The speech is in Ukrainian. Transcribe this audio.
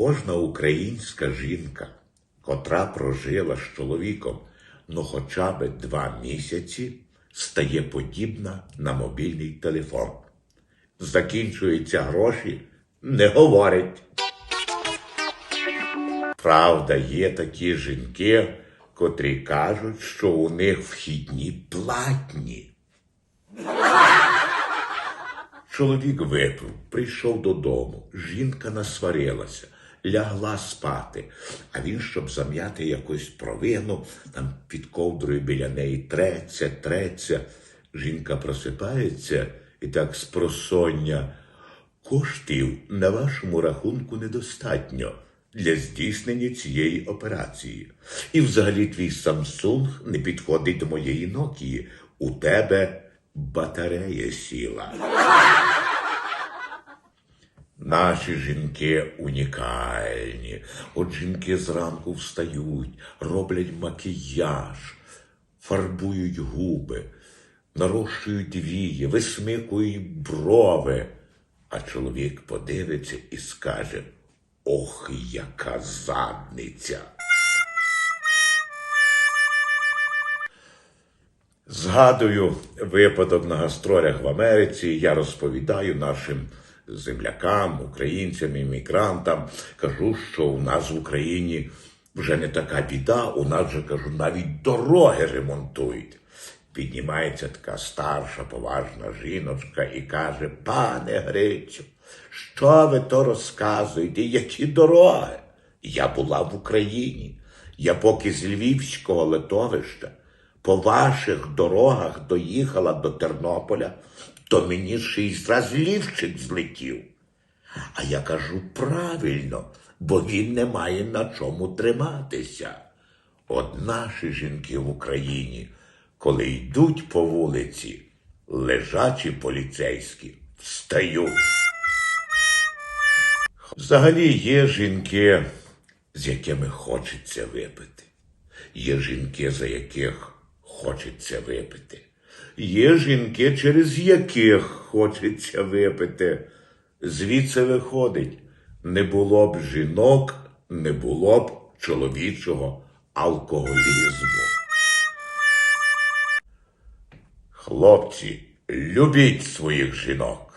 Кожна українська жінка, котра прожила з чоловіком ну хоча б два місяці, стає подібна на мобільний телефон. Закінчуються гроші, не говорить. Правда, є такі жінки, котрі кажуть, що у них вхідні платні. Чоловік випив, прийшов додому, жінка насварилася, лягла спати, а він, щоб зам'яти якусь провину, там під ковдрою біля неї треться, треться. Жінка просипається і так з просоння. Коштів на вашому рахунку недостатньо для здійснення цієї операції. І взагалі твій Samsung не підходить до моєї Nokia. У тебе батарея сіла. Наші жінки унікальні. От жінки зранку встають, роблять макіяж, фарбують губи, нарощують вії, висмикують брови. А чоловік подивиться і скаже: Ох, яка задниця. Згадую випадок на гастролях в Америці. Я розповідаю нашим землякам, українцям, іммігрантам. Кажу, що у нас в Україні вже не така біда, у нас вже кажу, навіть дороги ремонтують. Піднімається така старша, поважна жіночка і каже: Пане Грицю, що ви то розказуєте? Які дороги? Я була в Україні. Я поки з Львівського литовища по ваших дорогах доїхала до Тернополя, то мені шість раз лівчик злетів. А я кажу правильно, бо він не має на чому триматися. От наші жінки в Україні, коли йдуть по вулиці, лежачі поліцейські встають. Взагалі є жінки, з якими хочеться випити. Є жінки, за яких хочеться випити. Є жінки, через яких хочеться випити. Звідси виходить, не було б жінок, не було б чоловічого алкоголізму. Хлопці, любіть своїх жінок.